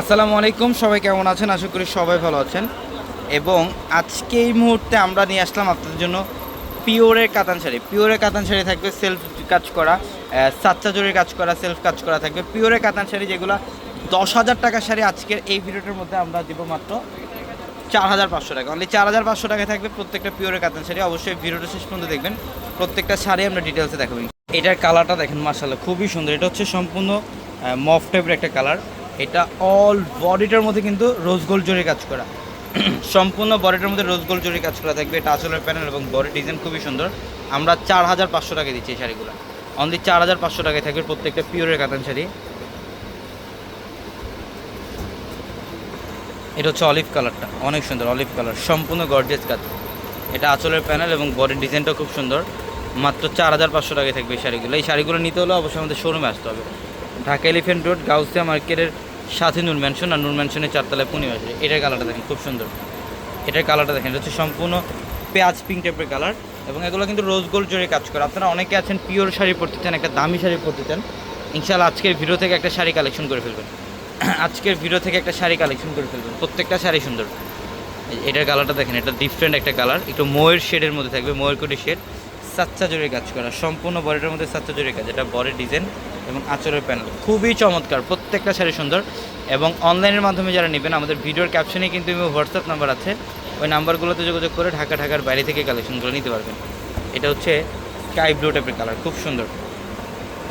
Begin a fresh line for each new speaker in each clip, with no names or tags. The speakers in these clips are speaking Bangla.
আসসালামু আলাইকুম, সবাই কেমন আছেন? আশা করি সবাই ভালো আছেন। এবং আজকে এই মুহূর্তে আমরা নিয়ে আসলাম আপনাদের জন্য পিওরের কাতান শাড়ি। পিওরের কাতান শাড়ি থাকবে সেলফ কাজ করা সাচ্চা জোরের কাজ করা সেলফ কাজ করা থাকবে। পিওরের কাতান শাড়ি যেগুলো দশ হাজার টাকা শাড়ি আজকের এই ভিডিওটার মধ্যে আমরা দিব মাত্র চার হাজার পাঁচশো টাকা। অনলি চার হাজার পাঁচশো টাকায় থাকবে প্রত্যেকটা পিওরের কাতান শাড়ি। অবশ্যই ভিডিওটা শেষ পর্যন্ত দেখবেন। প্রত্যেকটা শাড়ি আমরা ডিটেলসে দেখাবো। এটার কালারটা দেখেন মার্শাল্লাহ খুবই সুন্দর। এটা হচ্ছে সম্পূর্ণ মফ টাইপের একটা কালার এটা অল বডিটার মধ্যে কিন্তু রোজ গোল্ড জরি কাজ করা। সম্পূর্ণ বডিটার মধ্যে রোজ গোল্ড জরি কাজ করা থাকবে। এটা আঁচলের প্যানেল এবং বডি ডিজাইন খুবই সুন্দর। আমরা চার হাজার পাঁচশো টাকা দিচ্ছি এই শাড়িগুলো। অনলি চার হাজার পাঁচশো টাকায় থাকবে প্রত্যেকটা পিওরের কাতান শাড়ি। এটা হচ্ছে অলিভ কালারটা অনেক সুন্দর অলিভ কালার সম্পূর্ণ গর্জেস কাজ এটা আঁচলের প্যানেল এবং বডির ডিজাইনটা খুব সুন্দর। মাত্র চার হাজার পাঁচশো টাকায় থাকবে এই শাড়িগুলো। এই শাড়িগুলো নিতে হলে অবশ্যই আমাদের শোরুমে আসতে হবে। ঢাকা এলিফেন্ট রোড গাউসিয়া মার্কেটের সাথে নূর ম্যানশন আর নূর ম্যানশনের চারতলায় পূর্ণিমাসে এটার কালারটা দেখেন, খুব সুন্দর। এটার কালারটা দেখেন হচ্ছে সম্পূর্ণ পেঁয়াজ পিঙ্ক টাইপের কালার এবং এগুলো কিন্তু রোজ গোল্ড জোরে কাজ করে। আপনারা অনেকে আছেন পিওর শাড়ি পরতে চান, একটা দামি শাড়ি পরতে চান, ইনশাআল্লাহ আজকের ভিডিও থেকে একটা শাড়ি কালেকশন করে ফেলবেন। আজকের ভিডিও থেকে একটা শাড়ি কালেকশন করে ফেলবেন। প্রত্যেকটা শাড়ি সুন্দর। এটার কালারটা দেখেন, এটা ডিফারেন্ট একটা কালার একটু ময়ের শেডের মধ্যে থাকবে, ময়ের কোটি শেড সাচ্চা জোরে কাজ করা, সম্পূর্ণ বডিটার মধ্যে সাচ্চা জোরে কাজ, এটা বডির ডিজাইন এবং আঁচলের প্যানেল খুবই চমৎকার, প্রত্যেকটা শাড়ি সুন্দর এবং অনলাইনের মাধ্যমে যারা নেবেন, আমাদের ভিডিওর ক্যাপশনে কিন্তু হোয়াটসঅ্যাপ নাম্বার আছে, ওই নাম্বারগুলোতে যোগাযোগ করে ঢাকা, ঢাকার বাইরে থেকে কালেকশনগুলো নিতে পারবেন। এটা হচ্ছে স্কাই ব্লু টাইপের কালার খুব সুন্দর।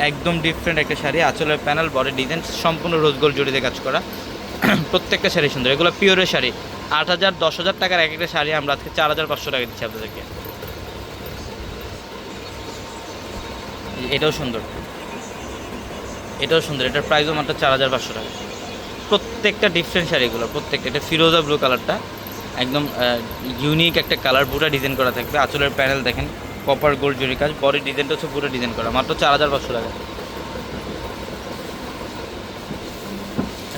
একদম ডিফারেন্ট একটা শাড়ি, আঁচলের প্যানেল বডি ডিজাইন সম্পূর্ণ রোজগোল জড়িতে কাজ করা। প্রত্যেকটা শাড়ি সুন্দর, এগুলো পিওরের শাড়ি। আট হাজার, দশ হাজার টাকার এক একটা শাড়ি আমরা আজকে চার হাজার পাঁচশো টাকা দিচ্ছি আপনাদেরকে। এটাও সুন্দর। এটাও সুন্দর। এটার প্রাইসও মাত্র চার হাজার পাঁচশো টাকা। প্রত্যেকটা ডিফারেন্ট শাড়িগুলো প্রত্যেকটা। এটা ফিরোজা ব্লু কালারটা একদম ইউনিক একটা কালার পুরো ডিজাইন করা থাকবে। আঁচলের প্যানেল দেখেন কপার গোল্ড জরি কাজ। বডি ডিজাইনটা হচ্ছে পুরো ডিজাইন করা। মাত্র চার হাজার পাঁচশো টাকা।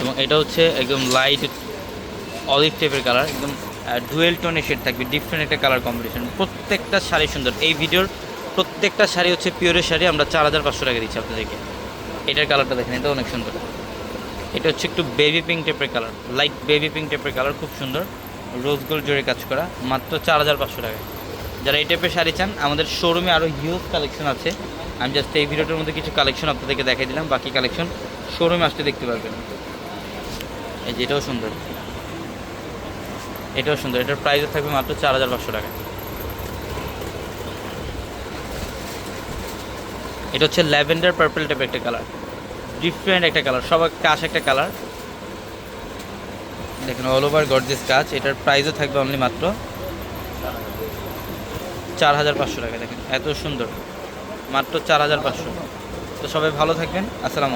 এবং এটা হচ্ছে একদম লাইট অলিভ টাইপের কালার একদম ডুয়েল টোনের শেড থাকবে। ডিফারেন্ট একটা কালার কম্বিনেশন প্রত্যেকটা শাড়ি সুন্দর। এই ভিডিওর প্রত্যেকটা শাড়ি হচ্ছে পিওরের শাড়ি, আমরা চার হাজার পাঁচশো টাকা দিচ্ছি আপনাদেরকে। এটার কালারটা দেখেন, এটা অনেক সুন্দর। এটা হচ্ছে একটু বেবি পিঙ্ক টাইপের কালার লাইট বেবি পিঙ্ক টাইপের কালার খুব সুন্দর। রোজ গোল্ড জোরে কাজ করা, মাত্র চার হাজার পাঁচশো টাকা। যারা এই টাইপের শাড়ি চান, আমাদের শোরুমে আরও হিউজ কালেকশন আছে। আমি জাস্ট এই ভিডিওটার মধ্যে কিছু কালেকশন আপনাদেরকে দেখাই দিলাম, বাকি কালেকশন শোরুমে আসতে দেখতে পারবেন। এই যে এটাও সুন্দর। এটাও সুন্দর, এটার প্রাইসও থাকবে মাত্র চার হাজার পাঁচশো টাকা। এটা হচ্ছে ল্যাভেন্ডার পার্পল টাইপের একটা কালার ডিফারেন্ট একটা কালার সবার কাশ একটা কালার দেখেন অল ওভার গর্জেস কাজ এটার প্রাইসও থাকবে অনলি মাত্র চার হাজার পাঁচশো টাকা, দেখেন, এত সুন্দর। মাত্র চার হাজার পাঁচশো। তো সবাই ভালো থাকবেন, আসসালামু